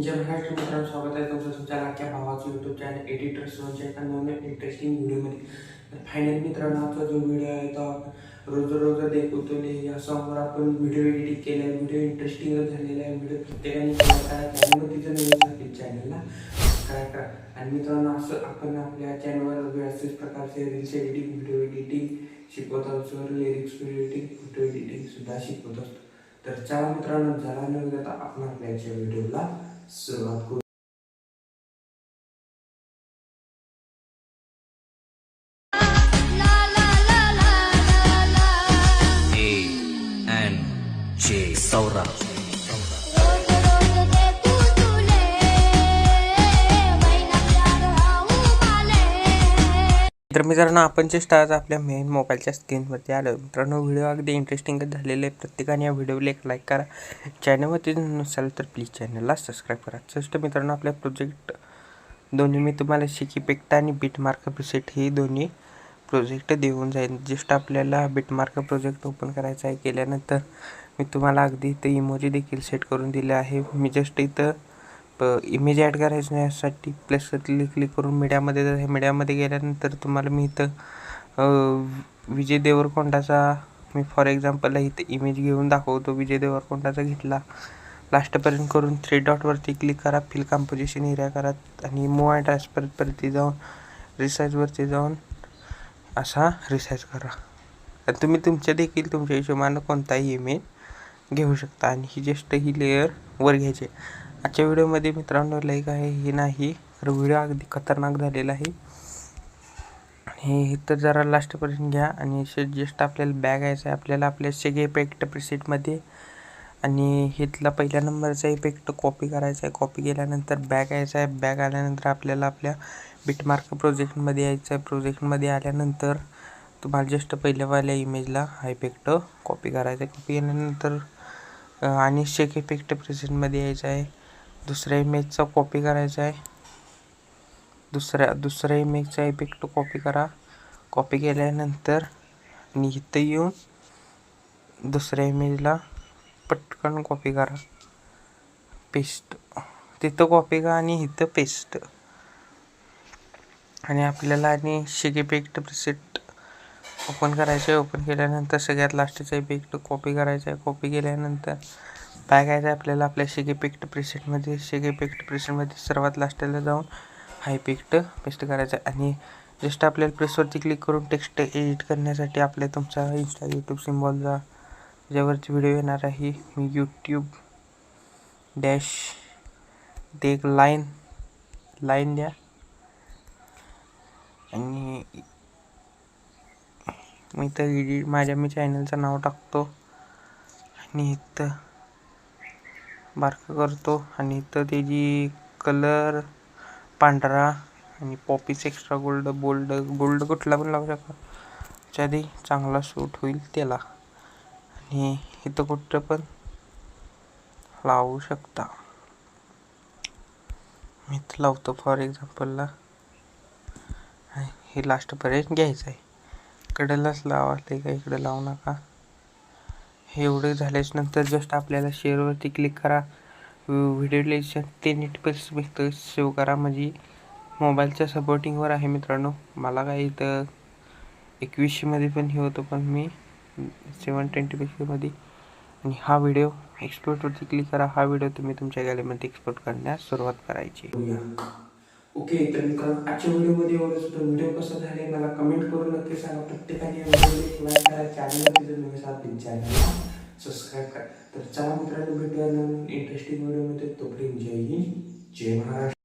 जय महाराष्ट्र मित्रांनो स्वागत आहे. तुमचं तुमच्या लाख्या भावाचं यूट्यूब चॅनल एडिटर सोनच्या एका नवीन इंटरेस्टिंग व्हिडिओमध्ये तर फायनल मित्रांनो आजचा जो व्हिडिओ आहे तो रोज रोज देखतो या सॉंगवर आपण व्हिडिओ एडिटिंग केला आहे व्हिडिओ इंटरेस्टिंगच झालेला आहे. व्हिडिओ प्रत्येकाने केला करा नवीन असेल चॅनलला काय करा. आणि मित्रांनो असं आपण आपल्या चॅनलवर व्यवस्थित प्रकारचे रील्स एडिटिंग व्हिडिओ एडिटिंग शिकवत असतो लिरिक्स एडिटिंग फोटो एडिटिंग सुद्धा शिकवत असतो. तर चला मित्रांनो जरा न देता आपण आपल्या व्हिडिओला sera A Saurabh. तर मित्रांनो आपण जे स्टार्ट आपल्या मेन मोबाईलच्या स्क्रीनवरती आलो. मित्रांनो व्हिडिओ अगदी इंटरेस्टिंगच झालेले आहे. प्रत्येकाने या व्हिडिओला एक लाईक करा. चॅनलवरती नसाल तर प्लीज चॅनलला सबस्क्राईब करा. जस्ट मित्रांनो आपल्या प्रोजेक्ट दोन्ही मी तुम्हाला शिकी पेक्टा आणि बिटमार्क प्रिसेट हे दोन्ही प्रोजेक्ट देऊन जाईल जस्ट आपल्याला बिटमार्क प्रोजेक्ट ओपन करायचा आहे केल्यानंतर मी तुम्हाला अगदी इथं इमोजी देखील सेट करून दिले आहे. मी जस्ट इथं इमेज ॲड करायचं यासाठी प्लस क्लिक क्लिक करून मीडियामध्ये जर मीडियामध्ये गेल्यानंतर तुम्हाला मी इथं विजय देवरकोंडाचा मी फॉर एक्झाम्पल इथं इमेज घेऊन दाखवतो. विजय देवरकोंडाचा घेतला. लास्टपर्यंत करून थ्री डॉटवरती क्लिक करा. फिल कंपोजिशन एरिया करा आणि मूव अँड ट्रान्सफरवरती जाऊन रिसाईजवरती जाऊन असा रिसाईज करा. आणि तुम्ही तुमच्या देखील तुमच्या हिशोबानं कोणताही इमेज घेऊ शकता. आणि ही जस्ट ही लेअर वर घ्यायची आजच्या व्हिडिओमध्ये मित्रांनो लाईक आहे हे नाही तर व्हिडिओ अगदी खतरनाक झालेला आहे. हे इथं जरा लास्टपर्यंत घ्या. आणि जस्ट आपल्याला बॅग यायचं आहे आपल्याला आपल्या सगळे इफेक्ट प्रिसेटमध्ये आणि हिथला पहिल्या नंबरचा इफेक्ट कॉपी करायचा आहे. कॉपी केल्यानंतर बॅग यायचा आहे. बॅग आल्यानंतर आपल्याला आपल्या बिटमार्क प्रोजेक्टमध्ये यायचं आहे. प्रोजेक्टमध्ये आल्यानंतर तुम्हाला जस्ट पहिल्यावाल्या इमेजला हा इफेक्ट कॉपी करायचा आहे. कॉपी केल्यानंतर आणि शेक इफेक्ट प्रेझेंटमध्ये यायचं आहे. दुसऱ्या इमेजचा कॉपी करायचा आहे. दुसऱ्या दुसऱ्या इमेजचा इफेक्ट कॉपी करा. कॉपी केल्यानंतर आणि इथं येऊन दुसऱ्या इमेजला पटकन कॉपी करा. पेस्ट तिथं कॉपी करा आणि इथं पेस्ट आणि आपल्याला आणि शेक इफेक्ट प्रिसेट ओपन करायचं आहे. ओपन केल्यानंतर सगळ्यात लास्टचा इफेक्ट कॉपी करायचा आहे. कॉपी केल्यानंतर बॅग आहे आपल्याला आपल्या शेक इफेक्ट प्रिसेटमध्ये शेक प्रिसेटमध्ये सर्वात लास्टला जाऊन हायपिक्ट पेस्ट करायचं आहे. आणि जस्ट आपल्याला प्रेसवरती क्लिक करून टेक्स्ट एडिट करण्यासाठी आपल्या तुमचा इंस्टा यूट्यूब सिम्बॉलचा ज्यावरची व्हिडिओ येणार आहे. मी यूट्यूब डॅश ते एक लाईन लाईन द्या. आणि मी तर एडिट माझ्या मी चॅनलचं नाव टाकतो. आणि इथं बारकं करतो. आणि इथं त्याची कलर पांढरा आणि Poppins extra gold bold gold कुठला पण लावू शकता. त्याच्या आधी चांगला सूट होईल त्याला. आणि इथं कुठं पण लावू शकता. मी इथं लावतो फॉर एक्झाम्पलला हे लास्टपर्यंत घ्यायचं आहे कडेलाच लावा ते का? इकडे लावू नका. एवढं झाल्याच्यानंतर नंतर जस्ट आपल्याला शेअरवरती क्लिक करा. व्हिडिओ ते नीट मिळतं सेव्ह करा. म्हणजे मोबाईलच्या सपोर्टिंगवर आहे मित्रांनो. मला काय इथं एकवीसशेमध्ये पण हे होतं पण मी सेवन ट्वेंटी पिक्सलमध्ये आणि हा व्हिडिओ एक्सपोर्टवरती क्लिक करा. हा व्हिडिओ तुम्ही तुमच्या गॅलरीमध्ये एक्सपोर्ट करण्यास सुरुवात करायची. ओके तर मित्रांनो आजच्या व्हिडिओमध्ये एवढं सुद्धा व्हिडिओ कसा झाले मला कमेंट करून नक्की सांगा. प्रत्येकाने व्हिडिओ करा चॅनल तिथं नवीन असेल चॅनलला सबस्क्राईब करा. तर चला मित्रांनो भेटूया नवीन इंटरेस्टिंग व्हिडिओमध्ये. तोपर्यंत जय हिंद जय महाराष्ट्र.